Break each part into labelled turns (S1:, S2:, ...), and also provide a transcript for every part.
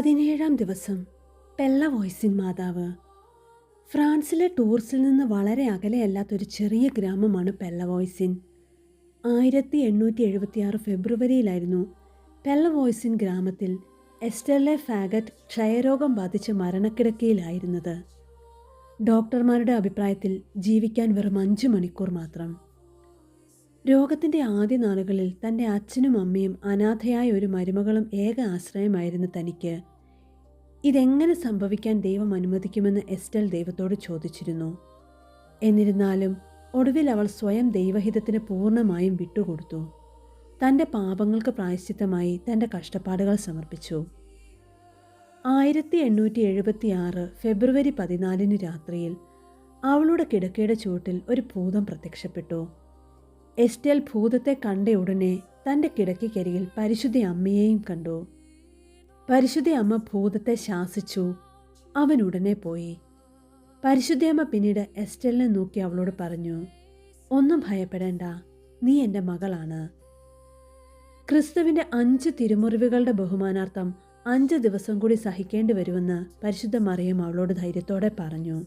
S1: പതിനേഴാം ദിവസം പെള്ള വോയ്സിൻ മാതാവ്. ഫ്രാൻസിലെ ടൂർസിൽ നിന്ന് വളരെ അകലെയല്ലാത്തൊരു ചെറിയ ഗ്രാമമാണ് പെള്ള വോയ്സിൻ. ആയിരത്തി എണ്ണൂറ്റി എഴുപത്തിയാറ് ഫെബ്രുവരിയിലായിരുന്നു പെള്ള വോയ്സിൻ ഗ്രാമത്തിൽ എസ്റ്റർലെ ഫാഗറ്റ് ക്ഷയരോഗം ബാധിച്ച് മരണക്കിടക്കയിലായിരുന്നത്. ഡോക്ടർമാരുടെ അഭിപ്രായത്തിൽ ജീവിക്കാൻ വെറും അഞ്ച് മണിക്കൂർ മാത്രം. രോഗത്തിന്റെ ആദ്യ നാളുകളിൽ തന്റെ അച്ഛനും അമ്മയും അനാഥയായ ഒരു മരുമകളും ഏക ആശ്രയമായിരുന്നു തനിക്ക്. ഇതെങ്ങനെ സംഭവിക്കാൻ ദൈവം അനുവദിക്കുമെന്ന് എസ്റ്റൽ ദൈവത്തോട് ചോദിച്ചിരുന്നു. എന്നിരുന്നാലും ഒടുവിൽ അവൾ സ്വയം ദൈവഹിതത്തിന് പൂർണമായും വിട്ടുകൊടുത്തു. തന്റെ പാപങ്ങൾക്ക് പ്രായശ്ചിത്തമായി തന്റെ കഷ്ടപ്പാടുകൾ സമർപ്പിച്ചു. ആയിരത്തി എണ്ണൂറ്റി എഴുപത്തി ആറ് ഫെബ്രുവരി പതിനാലിന് രാത്രിയിൽ അവളുടെ കിടക്കയുടെ ചുവട്ടിൽ ഒരു ഭൂതം പ്രത്യക്ഷപ്പെട്ടു. എസ്റ്റേൽ ഭൂതത്തെ കണ്ട ഉടനെ തന്റെ കിടക്കയ്ക്കരികിൽ പരിശുദ്ധ അമ്മയെയും കണ്ടു. പരിശുദ്ധ അമ്മ ഭൂതത്തെ ശാസിച്ചു. അവൻ ഉടനെ പോയി. പരിശുദ്ധയമ്മ പിന്നീട് എസ്റ്റലിനെ നോക്കി അവളോട് പറഞ്ഞു ഒന്നും ഭയപ്പെടേണ്ട. നീ എന്റെ മകളാണ്. ക്രിസ്തുവിന്റെ അഞ്ച് തിരുമുറിവുകളുടെ ബഹുമാനാർത്ഥം അഞ്ച് ദിവസം കൂടി സഹിക്കേണ്ടി വരുമെന്ന് പരിശുദ്ധ മറിയം അവളോട് ധൈര്യത്തോടെ പറഞ്ഞു.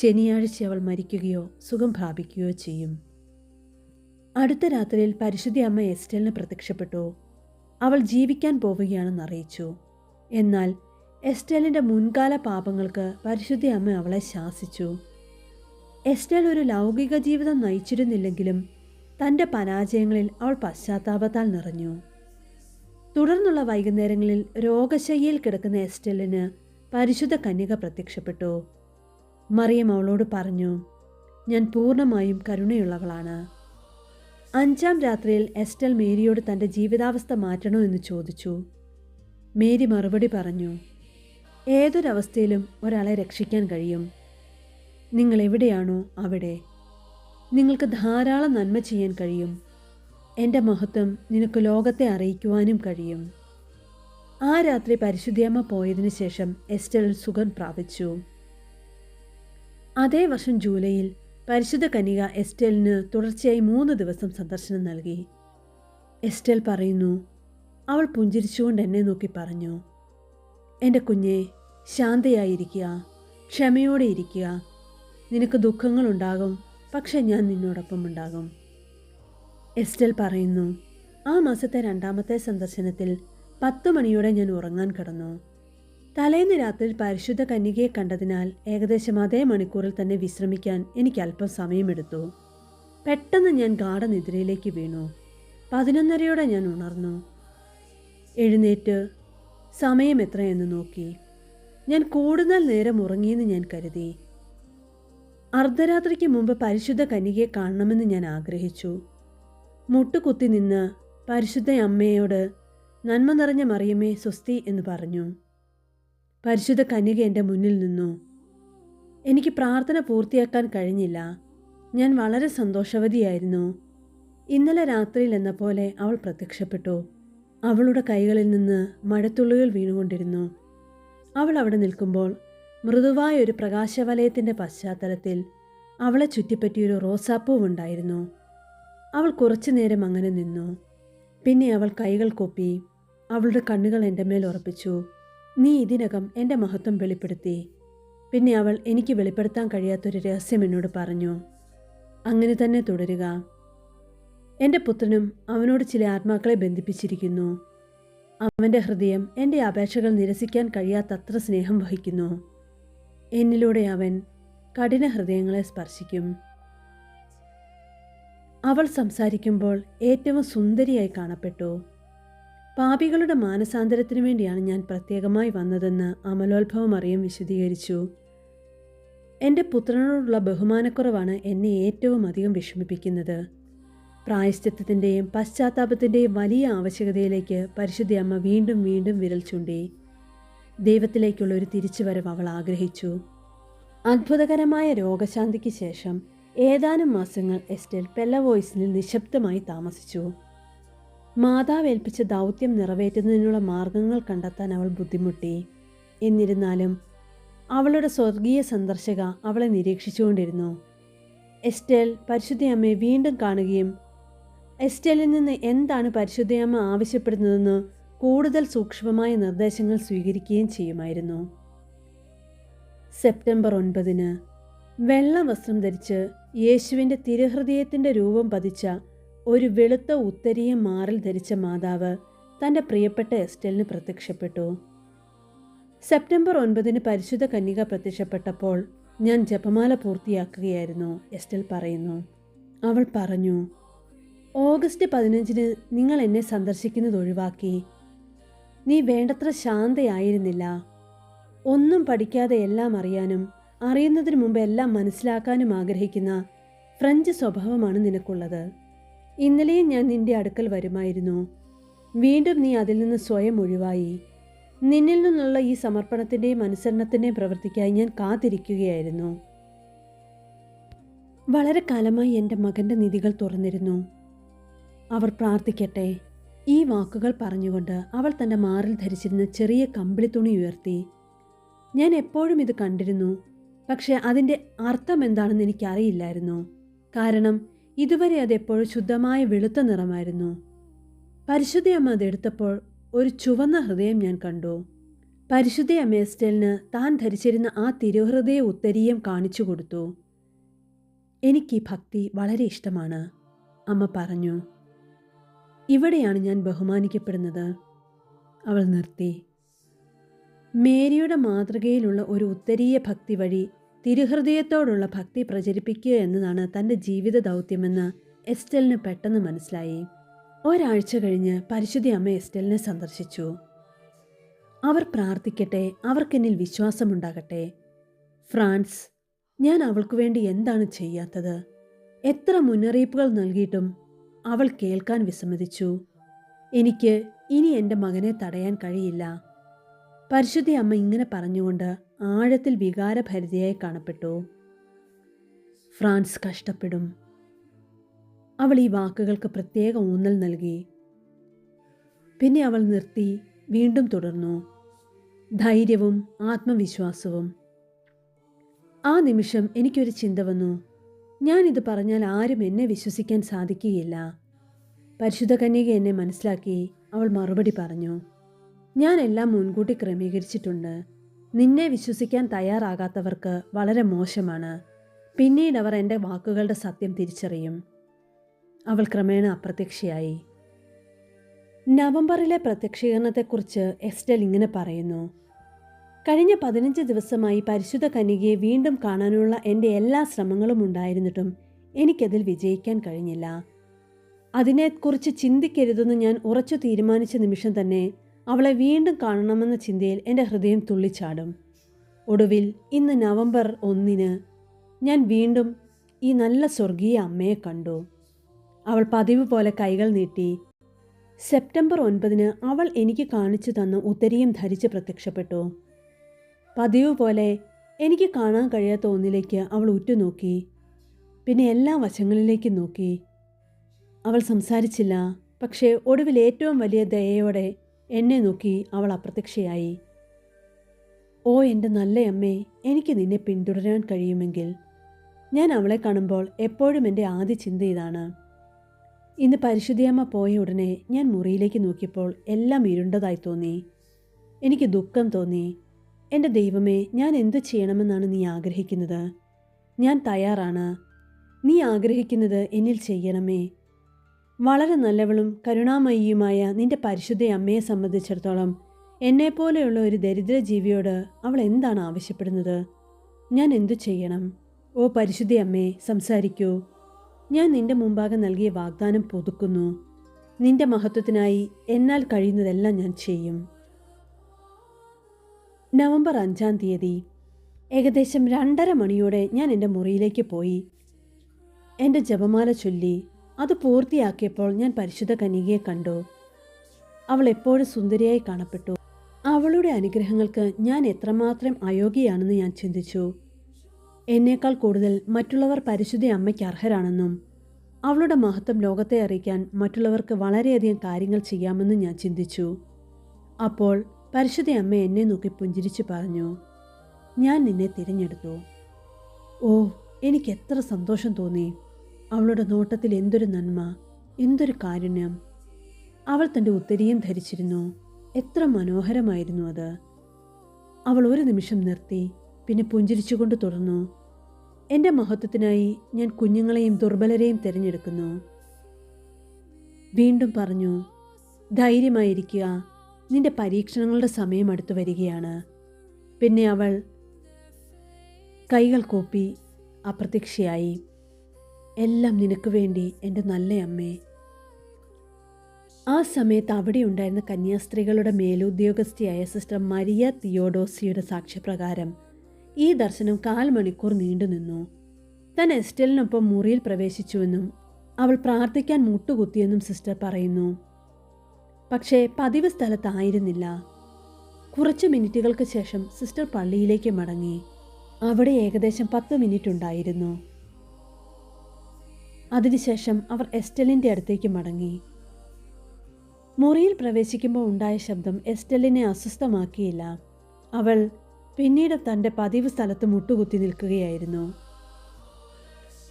S1: ശനിയാഴ്ച അവൾ മരിക്കുകയോ സുഖം പ്രാപിക്കുകയോ ചെയ്യും. അടുത്ത രാത്രിയിൽ പരിശുദ്ധ അമ്മ എസ്റ്റലിന് പ്രത്യക്ഷപ്പെട്ടു. അവൾ ജീവിക്കാൻ പോവുകയാണെന്ന് അറിയിച്ചു. എന്നാൽ എസ്റ്റേലിന്റെ മുൻകാല പാപങ്ങൾക്ക് പരിശുദ്ധി അമ്മ അവളെ ശാസിച്ചു. എസ്റ്റേൽ ഒരു ലൗകിക ജീവിതം നയിച്ചിരുന്നില്ലെങ്കിലും തന്റെ പരാജയങ്ങളിൽ അവൾ പശ്ചാത്താപത്താൽ നിറഞ്ഞു. തുടർന്നുള്ള വൈകുന്നേരങ്ങളിൽ രോഗശയ്യയിൽ കിടക്കുന്ന എസ്റ്റേലിന് പരിശുദ്ധ കന്യക പ്രത്യക്ഷപ്പെട്ടു. മറിയം അവളോട് പറഞ്ഞു ഞാൻ പൂർണമായും കരുണയുള്ളവളാണ്. അഞ്ചാം രാത്രിയിൽ എസ്റ്റൽ മേരിയോട് തന്റെ ജീവിതാവസ്ഥ മാറ്റണോ എന്ന് ചോദിച്ചു. മേരി മറുപടി പറഞ്ഞു ഏതൊരവസ്ഥയിലും ഒരാളെ രക്ഷിക്കാൻ കഴിയും. നിങ്ങൾ എവിടെയാണോ അവിടെ. നിങ്ങൾക്ക് ധാരാളം നന്മ ചെയ്യാൻ കഴിയും. എന്റെ മഹത്വം നിനക്ക് ലോകത്തെ അറിയിക്കുവാനും കഴിയും. ആ രാത്രി പരിശുദ്ധിയമ്മ പോയതിനു ശേഷം എസ്റ്റൽ സുഖം പ്രാപിച്ചു. അതേ വർഷം ജൂലൈയിൽ പരിശുദ്ധ കനിക എസ്റ്റേലിന് തുടർച്ചയായി മൂന്ന് ദിവസം സന്ദർശനം നൽകി. എസ്റ്റേൽ പറയുന്നു അവൾ പുഞ്ചിരിച്ചുകൊണ്ട് എന്നെ നോക്കി പറഞ്ഞു. എന്റെ കുഞ്ഞെ ശാന്തയായിരിക്കുക ക്ഷമയോടെ ഇരിക്കുക. നിനക്ക് ദുഃഖങ്ങളുണ്ടാകും പക്ഷെ ഞാൻ നിന്നോടൊപ്പം ഉണ്ടാകും. എസ്റ്റൽ പറയുന്നു ആ മാസത്തെ രണ്ടാമത്തെ സന്ദർശനത്തിൽ പത്ത് മണിയോടെ ഞാൻ ഉറങ്ങാൻ കിടന്നു. തലേന്ന് രാത്രി പരിശുദ്ധ കന്യകയെ കണ്ടതിനാൽ ഏകദേശം അതേ മണിക്കൂറിൽ തന്നെ വിശ്രമിക്കാൻ എനിക്ക് അല്പം സമയമെടുത്തു. പെട്ടെന്ന് ഞാൻ ഗാഠനിദ്രയിലേക്ക് വീണു. പതിനൊന്നരയോടെ ഞാൻ ഉണർന്നു. എഴുന്നേറ്റ് സമയം എത്രയെന്ന് നോക്കി. ഞാൻ കൂടുതൽ നേരം ഉറങ്ങിയെന്ന് ഞാൻ കരുതി. അർദ്ധരാത്രിക്ക് മുമ്പ് പരിശുദ്ധ കന്യകയെ കാണണമെന്ന് ഞാൻ ആഗ്രഹിച്ചു. മുട്ടുകുത്തി നിന്ന് പരിശുദ്ധ അമ്മയോട് നന്മ നിറഞ്ഞ മറിയമേ സ്വസ്തി എന്ന് പറഞ്ഞു. പരിശുദ്ധ കന്യക എന്റെ മുന്നിൽ നിന്നു. എനിക്ക് പ്രാർത്ഥന പൂർത്തിയാക്കാൻ കഴിഞ്ഞില്ല. ഞാൻ വളരെ സന്തോഷവതിയായിരുന്നു. ഇന്നലെ രാത്രിയിൽ എന്ന പോലെ അവൾ പ്രത്യക്ഷപ്പെട്ടു. അവളുടെ കൈകളിൽ നിന്ന് മഴത്തുള്ളികൾ വീണുകൊണ്ടിരുന്നു. അവൾ അവിടെ നിൽക്കുമ്പോൾ മൃദുവായ ഒരു പ്രകാശവലയത്തിന്റെ പശ്ചാത്തലത്തിൽ അവളെ ചുറ്റിപ്പറ്റിയൊരു റോസാപ്പൂവുണ്ടായിരുന്നു. അവൾ കുറച്ചു നേരം അങ്ങനെ നിന്നു. പിന്നെ അവൾ കൈകൾ കൊപ്പി അവളുടെ കണ്ണുകൾ എന്റെ മേൽ ഉറപ്പിച്ചു. നീ ഇതിനകം എന്റെ മഹത്വം വെളിപ്പെടുത്തി. പിന്നെ അവൾ എനിക്ക് വെളിപ്പെടുത്താൻ കഴിയാത്തൊരു രഹസ്യം എന്നോട് പറഞ്ഞു. അങ്ങനെ തന്നെ തുടരുക. എന്റെ പുത്രനും അവനോട് ചില ആത്മാക്കളെ ബന്ധിപ്പിച്ചിരിക്കുന്നു. അവന്റെ ഹൃദയം എന്റെ അപേക്ഷകൾ നിരസിക്കാൻ കഴിയാത്തത്ര സ്നേഹം വഹിക്കുന്നു. എന്നിലൂടെ അവൻ കഠിന ഹൃദയങ്ങളെ സ്പർശിക്കും. അവൾ സംസാരിക്കുമ്പോൾ ഏറ്റവും സുന്ദരിയായി കാണപ്പെട്ടു. പാപികളുടെ മാനസാന്തരത്തിനു വേണ്ടിയാണ് ഞാൻ പ്രത്യേകമായി വന്നതെന്ന് അമലോത്ഭവം അറിയും വിശദീകരിച്ചു. എന്റെ പുത്രനോടുള്ള ബഹുമാനക്കുറവാണ് എന്നെ ഏറ്റവും അധികം വിഷമിപ്പിക്കുന്നത്. പ്രായശ്ചിത്തത്തിന്റെയും പശ്ചാത്താപത്തിന്റെയും വലിയ ആവശ്യകതയിലേക്ക് പരിശുദ്ധി അമ്മ വീണ്ടും വീണ്ടും വിരൽ ചൂണ്ടി. ദൈവത്തിലേക്കുള്ള ഒരു തിരിച്ചുവരവ് അവൾ ആഗ്രഹിച്ചു. അത്ഭുതകരമായ രോഗശാന്തിക്ക് ശേഷം ഏതാനും മാസങ്ങൾ എസ്റ്റേൽ പെല്ലവോയ്സിൽ നിശബ്ദമായി താമസിച്ചു. മാതാവ് ഏൽപ്പിച്ച ദൗത്യം നിറവേറ്റുന്നതിനുള്ള മാർഗങ്ങൾ കണ്ടെത്താൻ അവൾ ബുദ്ധിമുട്ടി. എന്നിരുന്നാലും അവളുടെ സ്വർഗീയ സന്ദർശക അവളെ നിരീക്ഷിച്ചുകൊണ്ടിരുന്നു. എസ്റ്റേൽ പരിശുദ്ധയമ്മയെ വീണ്ടും കാണുകയും എസ്റ്റേലിൽ നിന്ന് എന്താണ് പരിശുദ്ധയമ്മ ആവശ്യപ്പെടുന്നതെന്ന് കൂടുതൽ സൂക്ഷ്മമായ നിർദ്ദേശങ്ങൾ സ്വീകരിക്കുകയും ചെയ്യുമായിരുന്നു. സെപ്റ്റംബർ ഒൻപതിന് വെള്ള വസ്ത്രം ധരിച്ച് യേശുവിന്റെ തിരുഹൃദയത്തിന്റെ രൂപം പതിച്ച ഒരു വെളുത്ത ഉത്തരിയ മാറിൽ ധരിച്ച മാതാവ് തന്റെ പ്രിയപ്പെട്ട എസ്റ്റലിന് പ്രത്യക്ഷപ്പെട്ടു. സെപ്റ്റംബർ ഒൻപതിന് പരിശുദ്ധ കന്യക പ്രത്യക്ഷപ്പെട്ടപ്പോൾ ഞാൻ ജപമാല പൂർത്തിയാക്കുകയായിരുന്നു എസ്റ്റൽ പറയുന്നു. അവൾ പറഞ്ഞു ഓഗസ്റ്റ് പതിനഞ്ചിന് നിങ്ങൾ എന്നെ സന്ദർശിക്കുന്നത് ഒഴിവാക്കി. നീ വേണ്ടത്ര ശാന്തയായിരുന്നില്ല. ഒന്നും പഠിക്കാതെ എല്ലാം അറിയാനും അറിയുന്നതിന് മുമ്പ് എല്ലാം മനസ്സിലാക്കാനും ആഗ്രഹിക്കുന്ന ഫ്രഞ്ച് സ്വഭാവമാണ് നിനക്കുള്ളത്. ഇന്നലെയും ഞാൻ നിന്റെ അടുക്കൽ വരുമായിരുന്നു. വീണ്ടും നീ അതിൽ നിന്ന് സ്വയം ഒഴിവായി. നിന്നിൽ നിന്നുള്ള ഈ സമർപ്പണത്തിന്റെയും അനുസരണത്തിന്റെയും പ്രവൃത്തിക്കായി ഞാൻ കാത്തിരിക്കുകയായിരുന്നു. വളരെ കാലമായി എന്റെ മകന്റെ നിധികൾ തുറന്നിരുന്നു. അവർ പ്രാർത്ഥിക്കട്ടെ. ഈ വാക്കുകൾ പറഞ്ഞുകൊണ്ട് അവൾ തന്റെ മാറിൽ ധരിച്ചിരുന്ന ചെറിയ കമ്പിളി തുണി ഉയർത്തി. ഞാൻ എപ്പോഴും ഇത് കണ്ടിരുന്നു. പക്ഷേ അതിന്റെ അർത്ഥം എന്താണെന്ന് എനിക്കറിയില്ലായിരുന്നു. കാരണം ഇതുവരെ അതെപ്പോഴും ശുദ്ധമായ വെളുത്ത നിറമായിരുന്നു. പരിശുദ്ധയമ്മ അതെടുത്തപ്പോൾ ഒരു ചുവന്ന ഹൃദയം ഞാൻ കണ്ടു. പരിശുദ്ധയമ്മ എസ്റ്റലിന് താൻ ധരിച്ചിരുന്ന ആ തിരുഹൃദയ ഉത്തരീയം കാണിച്ചു കൊടുത്തു. എനിക്ക് ഈ ഭക്തി വളരെ ഇഷ്ടമാണ് അമ്മ പറഞ്ഞു. ഇവിടെയാണ് ഞാൻ ബഹുമാനിക്കപ്പെടുന്നത്. അവൾ നിർത്തി. മേരിയുടെ മാതൃകയിലുള്ള ഒരു ഉത്തരീയ ഭക്തി വഴി തിരുഹൃദയത്തോടുള്ള ഭക്തി പ്രചരിപ്പിക്കുക എന്നതാണ് തന്റെ ജീവിത ദൗത്യമെന്ന് എസ്റ്റലിന് പെട്ടെന്ന് മനസ്സിലായി. ഒരാഴ്ച കഴിഞ്ഞ് പരിശുദ്ധി അമ്മ എസ്റ്റലിനെ സന്ദർശിച്ചു. അവർ പ്രാർത്ഥിക്കട്ടെ അവർക്കെന്നിൽ വിശ്വാസമുണ്ടാകട്ടെ. ഫ്രാൻസ് ഞാൻ അവൾക്ക് വേണ്ടി എന്താണ് ചെയ്യാത്തത്? എത്ര മുന്നറിയിപ്പുകൾ നൽകിയിട്ടും അവൾ കേൾക്കാൻ വിസമ്മതിച്ചു. എനിക്ക് ഇനി എന്റെ മകനെ തടയാൻ കഴിയില്ല. പരിശുദ്ധി അമ്മ ഇങ്ങനെ പറഞ്ഞുകൊണ്ട് ആഴത്തിൽ വികാരഭരിതയായി കാണപ്പെട്ടു. ഫ്രാൻസ് കഷ്ടപ്പെടും. അവൾ ഈ വാക്കുകൾക്ക് പ്രത്യേക ഊന്നൽ നൽകി. പിന്നെ അവൾ നിർത്തി വീണ്ടും തുടർന്നു. ധൈര്യവും ആത്മവിശ്വാസവും. ആ നിമിഷം എനിക്കൊരു ചിന്ത വന്നു. ഞാനിത് പറഞ്ഞാൽ ആരും എന്നെ വിശ്വസിക്കാൻ സാധിക്കുകയില്ല. പരിശുദ്ധ കന്യക എന്നെ മനസ്സിലാക്കി അവൾ മറുപടി പറഞ്ഞു. ഞാൻ എല്ലാം മുൻകൂട്ടി ക്രമീകരിച്ചിട്ടുണ്ട്. നിന്നെ വിശ്വസിക്കാൻ തയ്യാറാകാത്തവർക്ക് വളരെ മോശമാണ്. പിന്നീട് അവർ എന്റെ വാക്കുകളുടെ സത്യം തിരിച്ചറിയും. അവൾ ക്രമേണ അപ്രത്യക്ഷയായി. നവംബറിലെ പ്രത്യക്ഷീകരണത്തെക്കുറിച്ച് എസ്റ്റൽ ഇങ്ങനെ പറയുന്നു. കഴിഞ്ഞ പതിനഞ്ച് ദിവസമായി പരിശുദ്ധ കന്യകയെ വീണ്ടും കാണാനുള്ള എന്റെ എല്ലാ ശ്രമങ്ങളും ഉണ്ടായിരുന്നിട്ടും എനിക്കതിൽ വിജയിക്കാൻ കഴിഞ്ഞില്ല. അതിനെക്കുറിച്ച് ചിന്തിക്കരുതെന്ന് ഞാൻ ഉറച്ചു തീരുമാനിച്ച നിമിഷം തന്നെ അവളെ വീണ്ടും കാണണമെന്ന ചിന്തയിൽ എന്റെ ഹൃദയം തുള്ളിച്ചാടും. ഒടുവിൽ ഇന്ന് നവംബർ ഒന്നിന് ഞാൻ വീണ്ടും ഈ നല്ല സ്വർഗീയ അമ്മയെ കണ്ടു. അവൾ പതിവ് പോലെ കൈകൾ നീട്ടി സെപ്റ്റംബർ ഒൻപതിന് അവൾ എനിക്ക് കാണിച്ചു തന്ന ഉത്തരിയും ധരിച്ച് പ്രത്യക്ഷപ്പെട്ടു. പതിവ് പോലെ എനിക്ക് കാണാൻ കഴിയാത്ത ഒന്നിലേക്ക് അവൾ ഉറ്റുനോക്കി പിന്നെ എല്ലാ വശങ്ങളിലേക്കും നോക്കി. അവൾ സംസാരിച്ചില്ല പക്ഷേ ഒടുവിൽ ഏറ്റവും വലിയ ദയയോടെ എന്നെ നോക്കി അവൾ അപ്രത്യക്ഷയായി. ഓ എന്റെ നല്ല അമ്മേ എനിക്ക് നിന്നെ പിന്തുടരാൻ കഴിയുമെങ്കിൽ ഞാൻ അവളെ കാണുമ്പോൾ എപ്പോഴും എന്റെ ആദ്യ ചിന്ത ഇതാണ്. ഇന്ന് പരിശുദ്ധിയമ്മ പോയ ഉടനെ ഞാൻ മുറിയിലേക്ക് നോക്കിയപ്പോൾ എല്ലാം ഇരുണ്ടതായി തോന്നി. എനിക്ക് ദുഃഖം തോന്നി. എന്റെ ദൈവമേ ഞാൻ എന്തു ചെയ്യണമെന്നാണ് നീ ആഗ്രഹിക്കുന്നത്? ഞാൻ തയ്യാറാണ്. നീ ആഗ്രഹിക്കുന്നത് എന്നിൽ ചെയ്യണമേ. വളരെ നല്ലവളും കരുണാമയിയുമായ നിന്റെ പരിശുദ്ധ അമ്മയെ സംബന്ധിച്ചിടത്തോളം എന്നെപ്പോലെയുള്ള ഒരു ദരിദ്ര ജീവിയോട് അവൾ എന്താണ് ആവശ്യപ്പെടുന്നത്? ഞാൻ എന്തു ചെയ്യണം? ഓ പരിശുദ്ധ അമ്മേ സംസാരിക്കൂ. ഞാൻ നിന്റെ മുമ്പാകെ നൽകിയ വാഗ്ദാനം പുതുക്കുന്നു. നിന്റെ മഹത്വത്തിനായി എന്നാൽ കഴിയുന്നതെല്ലാം ഞാൻ ചെയ്യും. നവംബർ അഞ്ചാം തീയതി. ഏകദേശം രണ്ടര മണിയോടെ ഞാൻ എന്റെ മുറിയിലേക്ക് പോയി. എന്റെ ജപമാല ചൊല്ലി അത് പൂർത്തിയാക്കിയപ്പോൾ ഞാൻ പരിശുദ്ധ കന്യകയെ കണ്ടു. അവൾ എപ്പോഴും സുന്ദരിയായി കാണപ്പെട്ടു. അവളുടെ അനുഗ്രഹങ്ങൾക്ക് ഞാൻ എത്രമാത്രം അയോഗ്യയാണെന്ന് ഞാൻ ചിന്തിച്ചു. എന്നേക്കാൾ കൂടുതൽ മറ്റുള്ളവർ പരിശുദ്ധ അമ്മയ്ക്ക് അർഹരാണെന്നും അവളുടെ മഹത്വം ലോകത്തെ അറിയിക്കാൻ മറ്റുള്ളവർക്ക് വളരെയധികം കാര്യങ്ങൾ ചെയ്യാമെന്നും ഞാൻ ചിന്തിച്ചു. അപ്പോൾ പരിശുദ്ധ അമ്മ എന്നെ നോക്കി പുഞ്ചിരിച്ചു പറഞ്ഞു ഞാൻ നിന്നെ തിരഞ്ഞെടുത്തു. ഓ എനിക്ക് എത്ര സന്തോഷം തോന്നി. അവളുടെ നോട്ടത്തിൽ എന്തൊരു നന്മ എന്തൊരു കാരുണ്യം. അവൾ തന്റെ ഉത്തരിയും ധരിച്ചിരുന്നു. എത്ര മനോഹരമായിരുന്നു അത്. അവൾ ഒരു നിമിഷം നിർത്തി പിന്നെ പുഞ്ചിരിച്ചുകൊണ്ട് തുടർന്നു. എന്റെ മഹത്വത്തിനായി ഞാൻ കുഞ്ഞുങ്ങളെയും ദുർബലരെയും തിരഞ്ഞെടുക്കുന്നു. വീണ്ടും പറഞ്ഞു ധൈര്യമായിരിക്കുക. നിന്റെ പരീക്ഷണങ്ങളുടെ സമയം അടുത്തു വരികയാണ്. പിന്നെ അവൾ കൈകൾ കൂപ്പി അപ്രത്യക്ഷയായി. എല്ലാം നിനക്ക് വേണ്ടി എന്റെ നല്ല അമ്മേ. ആ സമയത്ത് അവിടെ ഉണ്ടായിരുന്ന കന്യാസ്ത്രീകളുടെ മേലുദ്യോഗസ്ഥയായ സിസ്റ്റർ മരിയ തിയോഡോസിയുടെ സാക്ഷ്യപ്രകാരം ഈ ദർശനം കാൽ മണിക്കൂർ നീണ്ടുനിന്നു താൻ എസ്റ്റലിനൊപ്പം മുറിയിൽ പ്രവേശിച്ചുവെന്നും അവൾ പ്രാർത്ഥിക്കാൻ മുട്ടുകുത്തിയെന്നും സിസ്റ്റർ പറയുന്നു. പക്ഷേ പതിവ് സ്ഥലത്തായിരുന്നില്ല. കുറച്ച് മിനിറ്റുകൾക്ക് ശേഷം സിസ്റ്റർ പള്ളിയിലേക്ക് മടങ്ങി. അവിടെ ഏകദേശം പത്ത് മിനിറ്റ് ഉണ്ടായിരുന്നു. അതിനുശേഷം അവർ എസ്റ്റലിന്റെ അടുത്തേക്ക് മടങ്ങി. മുറിയിൽ പ്രവേശിക്കുമ്പോൾ ഉണ്ടായ ശബ്ദം എസ്റ്റലിനെ അസ്വസ്ഥമാക്കിയില്ല. അവൾ പിന്നീട് തന്റെ പതിവ് സ്ഥലത്ത് മുട്ടുകുത്തി നിൽക്കുകയായിരുന്നു.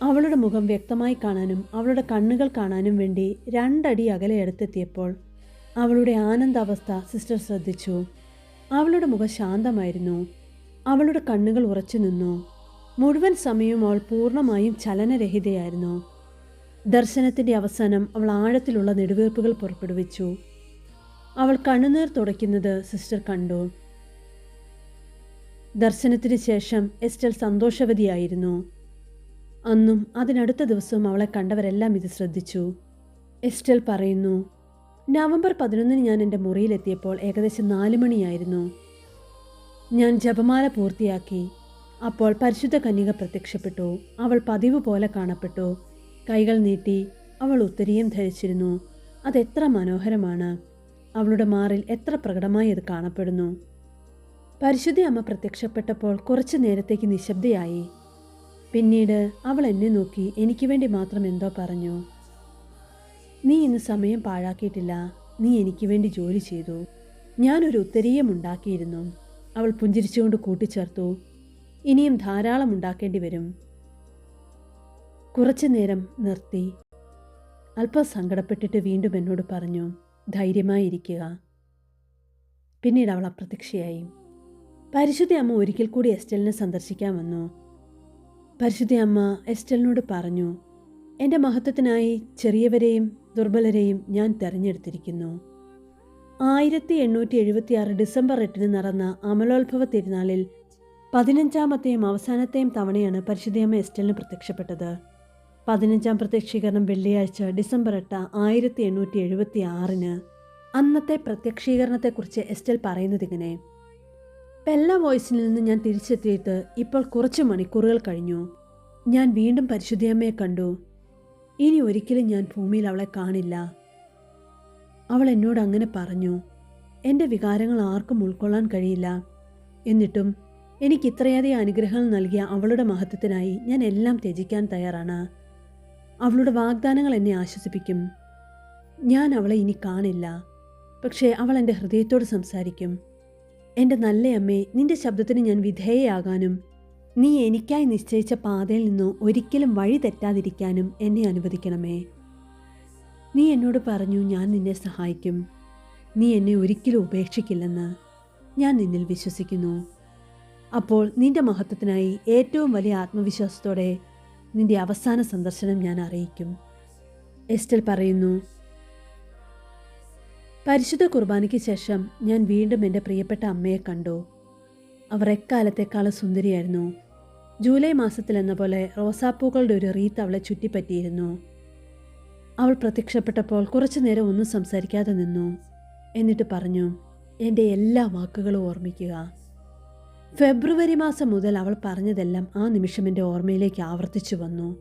S1: അവളുടെ മുഖം വ്യക്തമായി കാണാനും അവളുടെ കണ്ണുകൾ കാണാനും വേണ്ടി രണ്ടടി അകലെ അടുത്തെത്തിയപ്പോൾ അവളുടെ ആനന്ദാവസ്ഥ സിസ്റ്റർ ശ്രദ്ധിച്ചു. അവളുടെ മുഖം ശാന്തമായിരുന്നു. അവളുടെ കണ്ണുകൾ ഉറച്ചു നിന്നു മുഴുവൻ സമയവും അവൾ പൂർണമായും ചലനരഹിതയായിരുന്നു. ദർശനത്തിന്റെ അവസാനം അവൾ ആഴത്തിലുള്ള നെടുവീർപ്പുകൾ പുറപ്പെടുവിച്ചു. അവൾ കണ്ണുനീർ തുടയ്ക്കുന്നത് സിസ്റ്റർ കണ്ടു. ദർശനത്തിന് ശേഷം എസ്റ്റൽ സന്തോഷവതിയായിരുന്നു. അന്നും അതിനടുത്ത ദിവസവും അവളെ കണ്ടവരെല്ലാം ഇത് ശ്രദ്ധിച്ചു. എസ്റ്റൽ പറയുന്നു നവംബർ പതിനൊന്നിന് ഞാൻ എന്റെ മുറിയിലെത്തിയപ്പോൾ ഏകദേശം നാല് മണിയായിരുന്നു. ഞാൻ ജപമാല പൂർത്തിയാക്കി. അപ്പോൾ പരിശുദ്ധ കന്യക പ്രത്യക്ഷപ്പെട്ടു. അവൾ പതിവ് പോലെ കാണപ്പെട്ടു. കൈകൾ നീട്ടി അവൾ ഉത്തരീയം ധരിച്ചിരുന്നു. അതെത്ര മനോഹരമാണ്. അവളുടെ മാറിൽ എത്ര പ്രകടമായി അത് കാണപ്പെടുന്നു. പരിശുദ്ധി അമ്മ പ്രത്യക്ഷപ്പെട്ടപ്പോൾ കുറച്ചു നേരത്തേക്ക് നിശബ്ദയായി. പിന്നീട് അവൾ എന്നെ നോക്കി എനിക്ക് വേണ്ടി മാത്രം എന്തോ പറഞ്ഞു. നീ ഇന്ന് സമയം പാഴാക്കിയിട്ടില്ല. നീ എനിക്ക് വേണ്ടി ജോലി ചെയ്തു. ഞാനൊരു ഉത്തരീയം ഉണ്ടാക്കിയിരുന്നു. അവൾ പുഞ്ചിരിച്ചുകൊണ്ട് കൂട്ടിച്ചേർത്തു. ഇനിയും ധാരാളം ഉണ്ടാക്കേണ്ടി വരും. കുറച്ചു നേരം നിർത്തി. അല്പം സങ്കടപ്പെട്ടിട്ട് വീണ്ടും എന്നോട് പറഞ്ഞു ധൈര്യമായിരിക്കുക പിന്നീട് അവൾ അപ്രത്യക്ഷയായി. പരിശുദ്ധ അമ്മ ഒരിക്കൽ കൂടി എസ്റ്റലിനെ സന്ദർശിക്കാൻ വന്നു. പരിശുദ്ധ അമ്മ എസ്റ്റലിനോട് പറഞ്ഞു എന്റെ മഹത്വത്തിനായി ചെറിയവരെയും ദുർബലരെയും ഞാൻ തിരഞ്ഞെടുത്തിരിക്കുന്നു. ആയിരത്തി എണ്ണൂറ്റി എഴുപത്തി ആറ് ഡിസംബർ എട്ടിന് നടന്ന അമലോത്ഭവ തിരുനാളിൽ പതിനഞ്ചാമത്തെയും അവസാനത്തെയും തവണയാണ് പരിശുദ്ധയമ്മ എസ്റ്റലിന് പ്രത്യക്ഷപ്പെട്ടത്. പതിനഞ്ചാം പ്രത്യക്ഷീകരണം വെള്ളിയാഴ്ച ഡിസംബർ എട്ട് ആയിരത്തി എണ്ണൂറ്റി എഴുപത്തി ആറിന്. അന്നത്തെ പ്രത്യക്ഷീകരണത്തെക്കുറിച്ച് എസ്റ്റൽ പറയുന്നത് ഇങ്ങനെ പെല്ല വോയിസിൽ നിന്ന് ഞാൻ തിരിച്ചെത്തിയിട്ട് ഇപ്പോൾ കുറച്ച് മണിക്കൂറുകൾ കഴിഞ്ഞു. ഞാൻ വീണ്ടും പരിശുദ്ധിയമ്മയെ കണ്ടു. ഇനി ഒരിക്കലും ഞാൻ ഭൂമിയിൽ അവളെ കാണില്ല. അവൾ എന്നോട് അങ്ങനെ പറഞ്ഞു എന്റെ വികാരങ്ങൾ ആർക്കും ഉൾക്കൊള്ളാൻ കഴിയില്ല. എന്നിട്ടും എനിക്ക് ഇത്രയധികം അനുഗ്രഹങ്ങൾ നൽകിയ അവളുടെ മഹത്വത്തിനായി ഞാൻ എല്ലാം ത്യജിക്കാൻ തയ്യാറാണ്. അവളുടെ വാഗ്ദാനങ്ങൾ എന്നെ ആശ്വസിപ്പിക്കും. ഞാൻ അവളെ ഇനി കാണില്ല. പക്ഷേ അവൾ എന്റെ ഹൃദയത്തോട് സംസാരിക്കും. എന്റെ നല്ല അമ്മേ നിന്റെ ശബ്ദത്തിന് ഞാൻ വിധേയയാകാനും നീ എനിക്കായി നിശ്ചയിച്ച പാതയിൽ നിന്ന് ഒരിക്കലും വഴി തെറ്റാതിരിക്കാനും എന്നെ അനുവദിക്കണമേ. നീ എന്നോട് പറഞ്ഞു ഞാൻ നിന്നെ സഹായിക്കും. നീ എന്നെ ഒരിക്കലും ഉപേക്ഷിക്കില്ലെന്ന് ഞാൻ നിന്നിൽ വിശ്വസിക്കുന്നു. അപ്പോൾ നിന്റെ മഹത്വത്തിനായി ഏറ്റവും വലിയ ആത്മവിശ്വാസത്തോടെ നിന്റെ അവസാന സന്ദർശനം ഞാൻ അറിയിക്കും. എസ്റ്റൽ പറയുന്നു പരിശുദ്ധ കുർബാനയ്ക്ക് ശേഷം ഞാൻ വീണ്ടും എന്റെ പ്രിയപ്പെട്ട അമ്മയെ കണ്ടു. അവർ എക്കാലത്തെക്കാളും സുന്ദരിയായിരുന്നു. ജൂലൈ മാസത്തിൽ എന്ന പോലെ റോസാപ്പൂക്കളുടെ ഒരു റീത്ത് അവളെ ചുറ്റിപ്പറ്റിയിരുന്നു. അവൾ പ്രത്യക്ഷപ്പെട്ടപ്പോൾ കുറച്ചു നേരം ഒന്നും സംസാരിക്കാതെ നിന്നു. എന്നിട്ട് പറഞ്ഞു എന്റെ എല്ലാ വാക്കുകളും ഓർമ്മിക്കുക. ഫെബ്രുവരി മാസം മുതൽ അവൾ പറഞ്ഞതെല്ലാം ആ നിമിഷം എന്റെ ഓർമ്മയിലേക്ക് ആവർത്തിച്ചു വന്നു.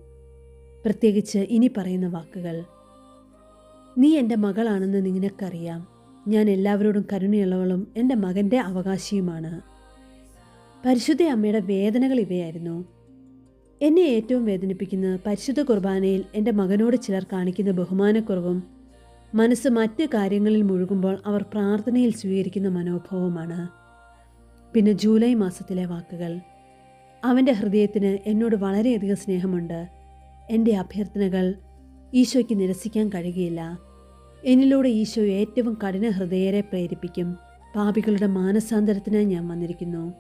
S1: പ്രത്യേകിച്ച് ഇനി പറയുന്ന വാക്കുകൾ. നീ എന്റെ മകളാണെന്ന് നിനക്കറിയാം ഞാൻ എല്ലാവരോടും കരുണയുള്ളവളും എന്റെ മകന്റെ അവകാശിയുമാണ്. പരിശുദ്ധ അമ്മയുടെ വേദനകൾ ഇവയായിരുന്നു. എന്നെ ഏറ്റവും വേദനിപ്പിക്കുന്ന പരിശുദ്ധ കുർബാനയിൽ എന്റെ മകനോട് ചിലർ കാണിക്കുന്ന ബഹുമാനക്കുറവും മനസ്സ് മറ്റ് കാര്യങ്ങളിൽ മുഴുകുമ്പോൾ അവർ പ്രാർത്ഥനയിൽ സ്വീകരിക്കുന്ന മനോഭാവമാണ് പിന്നെ ജൂലൈ മാസത്തിലെ വാക്കുകൾ. അവന്റെ ഹൃദയത്തിന് എന്നോട് വളരെയധികം സ്നേഹമുണ്ട്. എന്റെ അഭ്യർത്ഥനകൾ ഈശോയ്ക്ക് നിരസിക്കാൻ കഴിയുകയില്ല. എന്നിലൂടെ ഈശോ ഏറ്റവും കഠിന ഹൃദയരെ പ്രേരിപ്പിക്കും. പാപികളുടെ മാനസാന്തരത്തിനായി ഞാൻ വന്നിരിക്കുന്നു.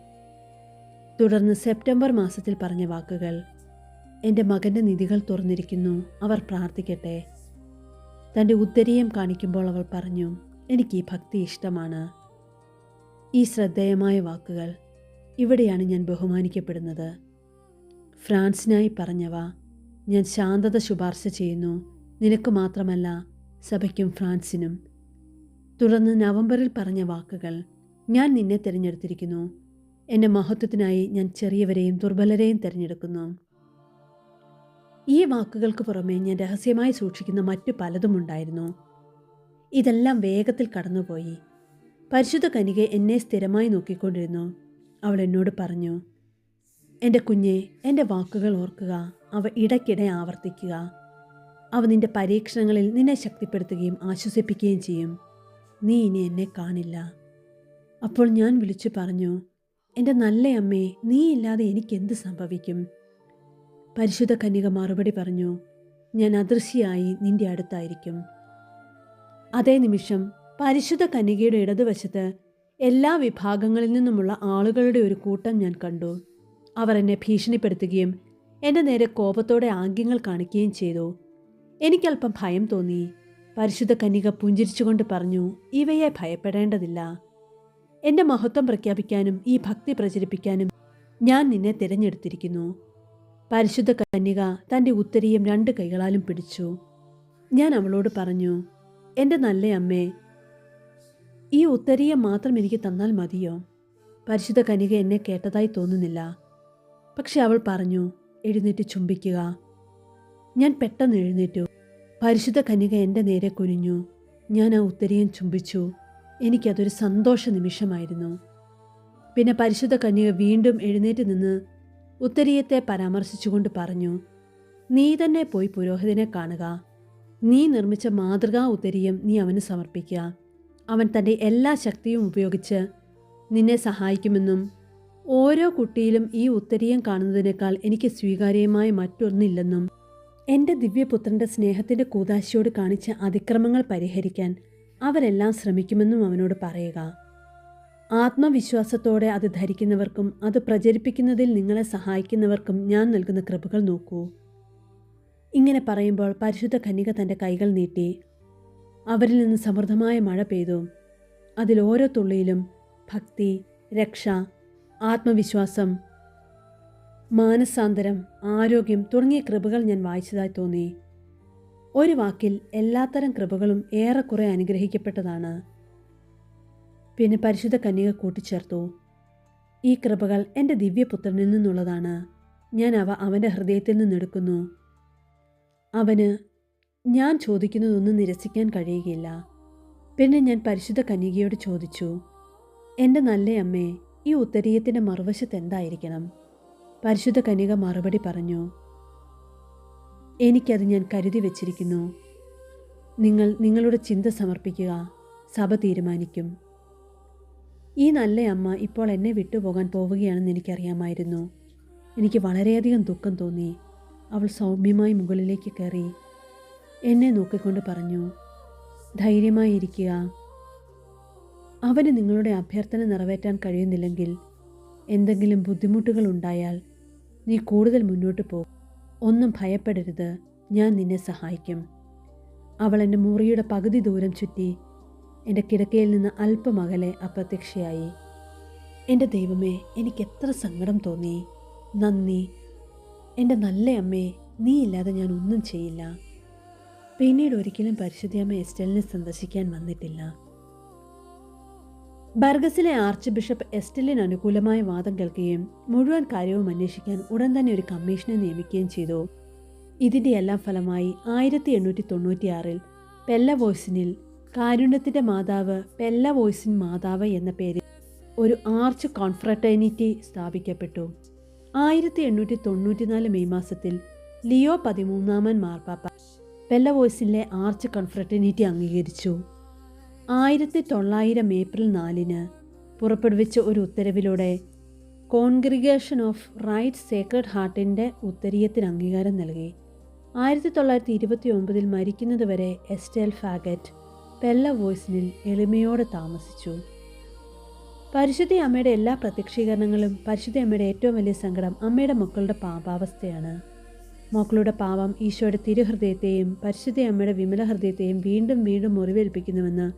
S1: തുടർന്ന് സെപ്റ്റംബർ മാസത്തിൽ പറഞ്ഞ വാക്കുകൾ. എന്റെ മകന്റെ നിധികൾ തുറന്നിരിക്കുന്നു. അവർ പ്രാർത്ഥിക്കട്ടെ. തന്റെ ഉത്തരീയം കാണിക്കുമ്പോൾ അവൾ പറഞ്ഞു എനിക്ക് ഈ ഭക്തി ഇഷ്ടമാണ്. ഈ ശ്രദ്ധേയമായ വാക്കുകൾ ഇവിടെയാണ് ഞാൻ ബഹുമാനിക്കപ്പെടുന്നത്. ഫ്രാൻസിനായി പറഞ്ഞവ ഞാൻ ശാന്തത ശുപാർശ ചെയ്യുന്നു. നിനക്ക് മാത്രമല്ല സഭയ്ക്കും ഫ്രാൻസിനും. തുടർന്ന് നവംബറിൽ പറഞ്ഞ വാക്കുകൾ ഞാൻ നിന്നെ തിരഞ്ഞെടുത്തിരിക്കുന്നു. എന്റെ മഹത്വത്തിനായി ഞാൻ ചെറിയവരെയും ദുർബലരെയും തിരഞ്ഞെടുക്കുന്നു. ഈ വാക്കുകൾക്ക് പുറമെ ഞാൻ രഹസ്യമായി സൂക്ഷിക്കുന്ന മറ്റു പലതും ഉണ്ടായിരുന്നു. ഇതെല്ലാം വേഗത്തിൽ കടന്നുപോയി. പരിശുദ്ധ കനിക എന്നെ സ്ഥിരമായി നോക്കിക്കൊണ്ടിരുന്നു. അവൾ എന്നോട് പറഞ്ഞു എന്റെ കുഞ്ഞെ എന്റെ വാക്കുകൾ ഓർക്കുക അവ ഇടയ്ക്കിടെ ആവർത്തിക്കുക. അവ നിന്റെ പരീക്ഷണങ്ങളിൽ നിന്നെ ശക്തിപ്പെടുത്തുകയും ആശ്വസിപ്പിക്കുകയും ചെയ്യും. നീ ഇനി എന്നെ കാണില്ല. അപ്പോൾ ഞാൻ വിളിച്ചു പറഞ്ഞു എന്റെ നല്ല അമ്മേ നീ ഇല്ലാതെ എനിക്കെന്ത് സംഭവിക്കും? പരിശുദ്ധ കന്യക മറുപടി പറഞ്ഞു ഞാൻ അദൃശ്യയായി നിന്റെ അടുത്തായിരിക്കും. അതേ നിമിഷം പരിശുദ്ധ കനികയുടെ ഇടതുവശത്ത് എല്ലാ വിഭാഗങ്ങളിൽ നിന്നുമുള്ള ആളുകളുടെ ഒരു കൂട്ടം ഞാൻ കണ്ടു. അവർ എന്നെ ഭീഷണിപ്പെടുത്തുകയും എന്റെ നേരെ കോപത്തോടെ ആംഗ്യങ്ങൾ കാണിക്കുകയും ചെയ്തു. എനിക്കല്പം ഭയം തോന്നി. പരിശുദ്ധ കന്യക പുഞ്ചിരിച്ചുകൊണ്ട് പറഞ്ഞു ഇവയെ ഭയപ്പെടേണ്ടതില്ല. എന്റെ മഹത്വം പ്രഖ്യാപിക്കാനും ഈ ഭക്തി പ്രചരിപ്പിക്കാനും ഞാൻ നിന്നെ തിരഞ്ഞെടുത്തിരിക്കുന്നു. പരിശുദ്ധ കന്യക തന്റെ ഉത്തരീയം രണ്ട് കൈകളാലും പിടിച്ചു. ഞാൻ അവളോട് പറഞ്ഞു എന്റെ നല്ല അമ്മേ ഈ ഉത്തരീയ മാത്രം എനിക്ക് തന്നാൽ മതിയോ? പരിശുദ്ധ കനിക എന്നെ കേട്ടതായി തോന്നുന്നില്ല. പക്ഷെ അവൾ പറഞ്ഞു എഴുന്നേറ്റ് ചുംബിക്കുക. ഞാൻ പെട്ടെന്ന് എഴുന്നേറ്റു. പരിശുദ്ധ കന്യക എന്റെ നേരെ കുനിഞ്ഞു. ഞാൻ ആ ഉത്തരീയം ചുംബിച്ചു. എനിക്കതൊരു സന്തോഷ നിമിഷമായിരുന്നു. പിന്നെ പരിശുദ്ധ കന്യക വീണ്ടും എഴുന്നേറ്റ് നിന്ന് ഉത്തരീയത്തെ പരാമർശിച്ചുകൊണ്ട് പറഞ്ഞു നീ തന്നെ പോയി പുരോഹിതനെ കാണുക. നീ നിർമ്മിച്ച മാതൃകാ ഉത്തരീയം നീ അവന് സമർപ്പിക്കുക. അവൻ തന്റെ എല്ലാ ശക്തിയും ഉപയോഗിച്ച് നിന്നെ സഹായിക്കുമെന്നും ഓരോ കുട്ടിയിലും ഈ ഉത്തരീയം കാണുന്നതിനേക്കാൾ എനിക്ക് സ്വീകാര്യമായ മറ്റൊന്നില്ലെന്നും എന്റെ ദിവ്യപുത്രന്റെ സ്നേഹത്തിന്റെ കൂതാശിയോട് കാണിച്ച അതിക്രമങ്ങൾ പരിഹരിക്കാൻ അവരെല്ലാം ശ്രമിക്കുമെന്നും അവനോട് പറയുക. ആത്മവിശ്വാസത്തോടെ അത് ധരിക്കുന്നവർക്കും അത് പ്രചരിപ്പിക്കുന്നതിൽ നിങ്ങളെ സഹായിക്കുന്നവർക്കും ഞാൻ നൽകുന്ന കൃപകൾ നോക്കൂ. ഇങ്ങനെ പറയുമ്പോൾ പരിശുദ്ധ കന്യക തന്റെ കൈകൾ നീട്ടി അവരിൽ നിന്ന് സമൃദ്ധമായ മഴ പെയ്തു. അതിൽ ഓരോ തുള്ളിയിലും ഭക്തി രക്ഷ ആത്മവിശ്വാസം മാനസാന്തരം ആരോഗ്യം തുടങ്ങിയ കൃപകൾ ഞാൻ വായിച്ചതായി തോന്നി. ഒരു വാക്കിൽ എല്ലാത്തരം കൃപകളും ഏറെക്കുറെ അനുഗ്രഹിക്കപ്പെട്ടതാണ്. പിന്നെ പരിശുദ്ധ കന്യക കൂട്ടിച്ചേർത്തു. ഈ കൃപകൾ എന്റെ ദിവ്യപുത്രനിൽ നിന്നുള്ളതാണ്. ഞാൻ അവ അവന്റെ ഹൃദയത്തിൽ നിന്നെടുക്കുന്നു. അവന് ഞാൻ ചോദിക്കുന്നതൊന്നും നിരസിക്കാൻ കഴിയുകയില്ല. പിന്നെ ഞാൻ പരിശുദ്ധ കന്യകയോട് ചോദിച്ചു എന്റെ നല്ല അമ്മേ ഈ ഉത്തരീയത്തിന്റെ മറുവശത്ത് എന്തായിരിക്കണം? പരിശുദ്ധ കന്യക മറുപടി പറഞ്ഞു എനിക്കത് ഞാൻ കരുതി വച്ചിരിക്കുന്നു. നിങ്ങൾ നിങ്ങളുടെ ചിന്ത സമർപ്പിക്കുക സഭ തീരുമാനിക്കും. ഈ നല്ല അമ്മ ഇപ്പോൾ എന്നെ വിട്ടുപോകാൻ പോവുകയാണെന്ന് എനിക്കറിയാമായിരുന്നു. എനിക്ക് വളരെയധികം ദുഃഖം തോന്നി. അവൾ സൗമ്യമായി മുകളിലേക്ക് കയറി എന്നെ നോക്കിക്കൊണ്ട് പറഞ്ഞു ധൈര്യമായിരിക്കുക. അവന് നിങ്ങളുടെ അഭ്യർത്ഥന നിറവേറ്റാൻ കഴിയുന്നില്ലെങ്കിൽ എന്തെങ്കിലും ബുദ്ധിമുട്ടുകൾ ഉണ്ടായാൽ നീ കൂടുതൽ മുന്നോട്ട് പോകും ഒന്നും ഭയപ്പെടരുത് ഞാൻ നിന്നെ സഹായിക്കും. അവൾ എന്റെ മുറിയുടെ പകുതി ദൂരം ചുറ്റി എന്റെ കിടക്കയിൽ നിന്ന് അല്പം അകലെ അപ്രത്യക്ഷയായി. എന്റെ ദൈവമേ എനിക്ക് എത്ര സങ്കടം തോന്നി. നന്ദി. എന്റെ നല്ല അമ്മേ നീ ഇല്ലാതെ ഞാൻ ഒന്നും ചെയ്യില്ല. പിന്നീട് ഒരിക്കലും പരിശുദ്ധിയമ്മ എസ്റ്റലിനെ സന്ദർശിക്കാൻ വന്നിട്ടില്ല. ബർഗസിലെ ആർച്ച് ബിഷപ്പ് എസ്റ്റലിന് അനുകൂലമായ വാദം കേൾക്കുകയും മുഴുവൻ കാര്യവും അന്വേഷിക്കാൻ ഉടൻ തന്നെ ഒരു കമ്മീഷനെ നിയമിക്കുകയും ചെയ്തു. ഇതിന്റെ എല്ലാം ഫലമായി ആയിരത്തി എണ്ണൂറ്റി തൊണ്ണൂറ്റിയാറിൽ പെല്ല വോയ്സിനിൽ കാരുണ്യത്തിന്റെ മാതാവ് പെല്ല വോയ്സിൻ മാതാവ് എന്ന പേരിൽ ഒരു ആർച്ച് കോൺഫ്രട്ടേണിറ്റി സ്ഥാപിക്കപ്പെട്ടു. ആയിരത്തി എണ്ണൂറ്റി തൊണ്ണൂറ്റിനാല് മെയ് മാസത്തിൽ ലിയോ പതിമൂന്നാമൻ മാർപ്പാപ്പ പെല്ല വോയ്സിലെ ആർച്ച് കൺഫ്രട്ടേണിറ്റി അംഗീകരിച്ചു. ആയിരത്തി തൊള്ളായിരം ഏപ്രിൽ നാലിന് പുറപ്പെടുവിച്ച ഒരു ഉത്തരവിലൂടെ കോൺഗ്രിഗേഷൻ ഓഫ് റൈറ്റ് സേക്രഡ് ഹാർട്ടിന്റെ ഉത്തരീയത്തിന് അംഗീകാരം നൽകി. ആയിരത്തി തൊള്ളായിരത്തി ഇരുപത്തി ഒമ്പതിൽ മരിക്കുന്നതുവരെ എസ്റ്റേൽ ഫാഗറ്റ് പെല്ല വോയ്സിനിൽ എളിമയോടെ താമസിച്ചു. പരിശുദ്ധി അമ്മയുടെ എല്ലാ പ്രത്യക്ഷീകരണങ്ങളും പരിശുദ്ധി അമ്മയുടെ ഏറ്റവും വലിയ സങ്കടം അമ്മയുടെ മക്കളുടെ പാപാവസ്ഥയാണ്. മക്കളുടെ പാവം ഈശോയുടെ തിരുഹൃദയത്തെയും പരിശുദ്ധ അമ്മയുടെ വിമല ഹൃദയത്തെയും വീണ്ടും വീണ്ടും മുറിവേൽപ്പിക്കുന്നുവെന്ന്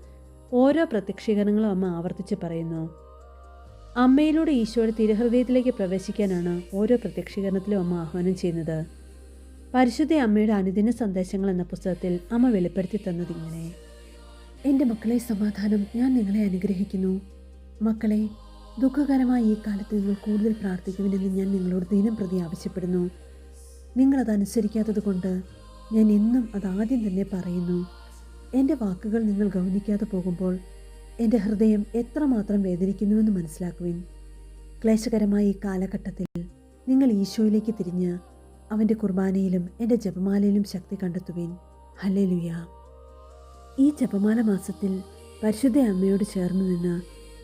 S1: ഓരോ പ്രത്യക്ഷീകരണങ്ങളും അമ്മ ആവർത്തിച്ച് പറയുന്നു. അമ്മയിലൂടെ ഈശോയുടെ തിരുഹൃദയത്തിലേക്ക് പ്രവേശിക്കാനാണ് ഓരോ പ്രത്യക്ഷീകരണത്തിലും അമ്മ ആഹ്വാനം ചെയ്യുന്നത്. പരിശുദ്ധ അമ്മയുടെ അനുദിന സന്ദേശങ്ങൾ എന്ന പുസ്തകത്തിൽ അമ്മ വെളിപ്പെടുത്തി തന്നത് ഇങ്ങനെ. എന്റെ മക്കളെ സമാധാനം. ഞാൻ നിങ്ങളെ അനുഗ്രഹിക്കുന്നു. മക്കളെ ദുഃഖകരമായ ഈ കാലത്ത് നിങ്ങൾ കൂടുതൽ പ്രാർത്ഥിക്കുമെന്ന് ഞാൻ നിങ്ങളോട് ദിനം പ്രതി ആവശ്യപ്പെടുന്നു. നിങ്ങളതനുസരിക്കാത്തത് കൊണ്ട് ഞാൻ എന്നും അതാദ്യം തന്നെ പറയുന്നു. എന്റെ വാക്കുകൾ നിങ്ങൾ ഗൗനിക്കാതെ പോകുമ്പോൾ എന്റെ ഹൃദയം എത്രമാത്രം വേദനിക്കുന്നുവെന്ന് മനസ്സിലാക്കുവിൻ. ക്ലേശകരമായ ഈ കാലഘട്ടത്തിൽ നിങ്ങൾ ഈശോയിലേക്ക് തിരിഞ്ഞ് അവന്റെ കുർബാനയിലും എന്റെ ജപമാലയിലും ശക്തി കണ്ടെത്തുവിൻ. ഹല്ലേലുയ. ഈ ജപമാല മാസത്തിൽ പരിശുദ്ധ അമ്മയോട് ചേർന്ന് നിന്ന്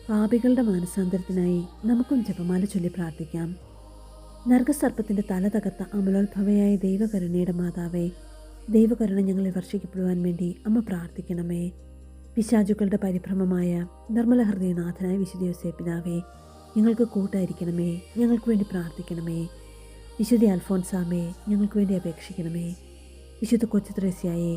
S1: പാപികളുടെ മാനസാന്തരത്തിനായി നമുക്കും ജപമാല ചൊല്ലി പ്രാർത്ഥിക്കാം. നർഗസർപ്പത്തിന്റെ തല തകർത്ത അമലോത്ഭവയായ ദൈവകരുണയുടെ മാതാവേ ദൈവകരുണ ഞങ്ങളെ വർഷിക്കപ്പെടുവാൻ വേണ്ടി അമ്മ പ്രാർത്ഥിക്കണമേ. പിശാചുക്കളുടെ പരിഭ്രമമായ നിർമ്മല ഹൃദയനാഥനായ വിശുദ്ധ യോസേപ്പിനാവേ ഞങ്ങൾക്ക് കൂട്ടായിരിക്കണമേ ഞങ്ങൾക്ക് വേണ്ടി പ്രാർത്ഥിക്കണമേ. വിശുദ്ധ അൽഫോൻസാമേ ഞങ്ങൾക്ക് വേണ്ടി അപേക്ഷിക്കണമേ. വിശുദ്ധ കൊച്ചു ത്രേസ്യായെ